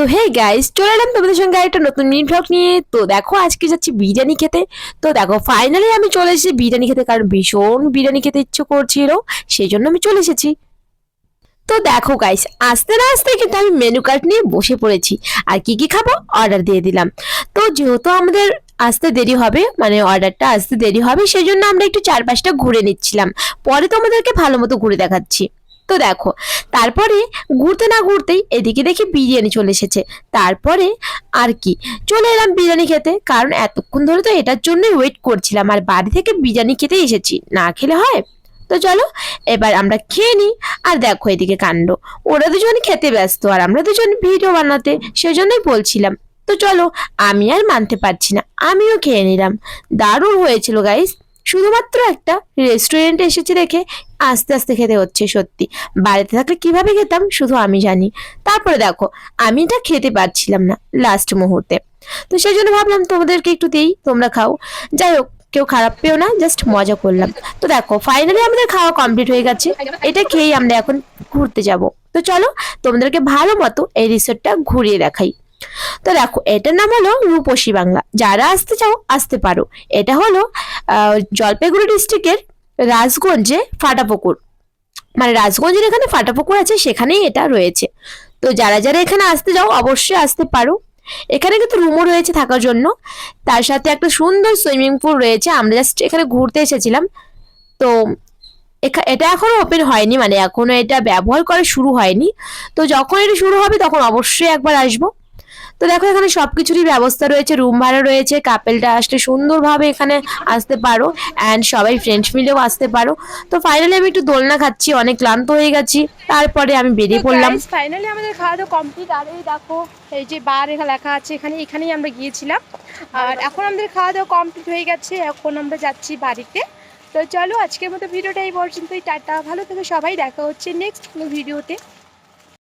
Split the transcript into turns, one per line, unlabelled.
তো hey guys চলে এলাম তোমাদের সঙ্গে একটা নতুন মিনি ব্লগ নিয়ে। তো দেখো, আজকে যাচ্ছি বিরিয়ানি খেতে। তো দেখো ফাইনালি আমি চলে এসেছি বিরিয়ানি খেতে, কারণ ভীষণ বিরিয়ানি খেতে ইচ্ছে করছিল, সেই জন্য আমি চলে এসেছি। তো দেখো গাইস আস্তে না আস্তে কিন্তু আমি মেনু কার্ড নিয়ে বসে পড়েছি। আর কি কি খাব? অর্ডার দিয়ে দিলাম। তো যেহেতু আমাদের আসতে দেরি হবে মানে অর্ডারটা আসতে দেরি হবে, সেই জন্য আমরা একটু চারপাশটা ঘুরে নিচ্ছিলাম। পরে তোমাদেরকে ভালো মতো ঘুরে দেখাচ্ছি। তো দেখো, তারপরে ঘুরতে না ঘুরতেই এদিকে দেখি বিরিয়ানি চলে এসেছে। তারপরে আর কি, চলে এলাম বিরিয়ানি খেতে, কারণ এতক্ষণ ধরে তো এটার জন্যই ওয়েট করছিলাম, আর বাড়ি থেকে বিরিয়ানি খেতে এসেছি, না খেলে হয়? তো চলো, এবার আমরা খেয়ে নিই, আর দেখো এদিকে কাণ্ড। ওরা দুজন খেতে ব্যস্ত, আর আমরা দুজন ভিডিও বানাতে, সেজন্যই বলছিলাম। তো চলো, আমি আর মানতে পারছি না, আমিও খেয়ে নিলাম। দারুণ হয়েছিল গাইস শুধুমাত্র একটা রেস্টুরেন্টে এসেছি দেখে আস্তে আস্তে খেতে হচ্ছে সত্যি। বাড়িতে থাকলে কীভাবে খেতাম শুধু আমি জানি। তারপরে দেখো, আমি এটা খেতে পারছিলাম না লাস্ট মুহূর্তে। তো সেই জন্য ভাবলাম তোমাদেরকে একটু দিই, তোমরা খাও। যাই হোক, কেউ খারাপ পেও না জাস্ট মজা করলাম। তো দেখো ফাইনালি আমাদের খাওয়া কমপ্লিট হয়ে গেছে। এটা খেয়েই আমরা এখন ঘুরতে যাব। তো চলো, তোমাদেরকে ভালো মতো এই রিসোর্টটা ঘুরিয়ে দেখাই। তো দেখো, এটার নাম হলো রূপসী বাংলা। যারা আসতে চাও, আসতে পারো। এটা হলো জলপাইগুড়ি ডিস্ট্রিক্টের রাজগঞ্জে ফাটাপুকুর। মানে রাজগঞ্জের এখানে ফাটাপুকুর আছে, সেখানেই এটা রয়েছে। তো যারা যারা এখানে আসতে যাও অবশ্যই আসতে পারো। এখানে কিন্তু রুমও রয়েছে থাকার জন্য। তার সাথে একটা সুন্দর সুইমিং পুল রয়েছে। আমরা জাস্ট এখানে ঘুরতে এসেছিলাম। তো এটা এখনও ওপেন হয়নি। মানে এখনও এটা ব্যবহার করা শুরু হয়নি। তো যখন এটা শুরু হবে, তখন অবশ্যই একবার আসব। তো দেখো এখানে সবকিছুরই ব্যবস্থা রয়েছে রুম ভাড়া রয়েছে কাপেলটা আসলে সুন্দরভাবে এখানে আসতে পারো অ্যান্ড সবাই ফ্রেন্ডস মিলেও আসতে পারো। তো ফাইনালি আমি একটু দোলনা খাচ্ছি অনেক ক্লান্ত হয়ে গেছি তারপরে আমি বেরিয়ে পড়লাম।
ফাইনালি আমাদের খাওয়া দাওয়া কমপ্লিট আর এই দেখো এই যে বার এখানে লেখা আছে এখানে এখানেই আমরা গিয়েছিলাম। আর এখন আমাদের খাওয়া দাওয়া কমপ্লিট হয়ে গেছে এখন আমরা যাচ্ছি বাড়িতে। তো চলো আজকের মতো ভিডিওটা এই পর্যন্তই টাটা ভালো থেকে সবাই দেখা হচ্ছে নেক্সট কোনো ভিডিওতে।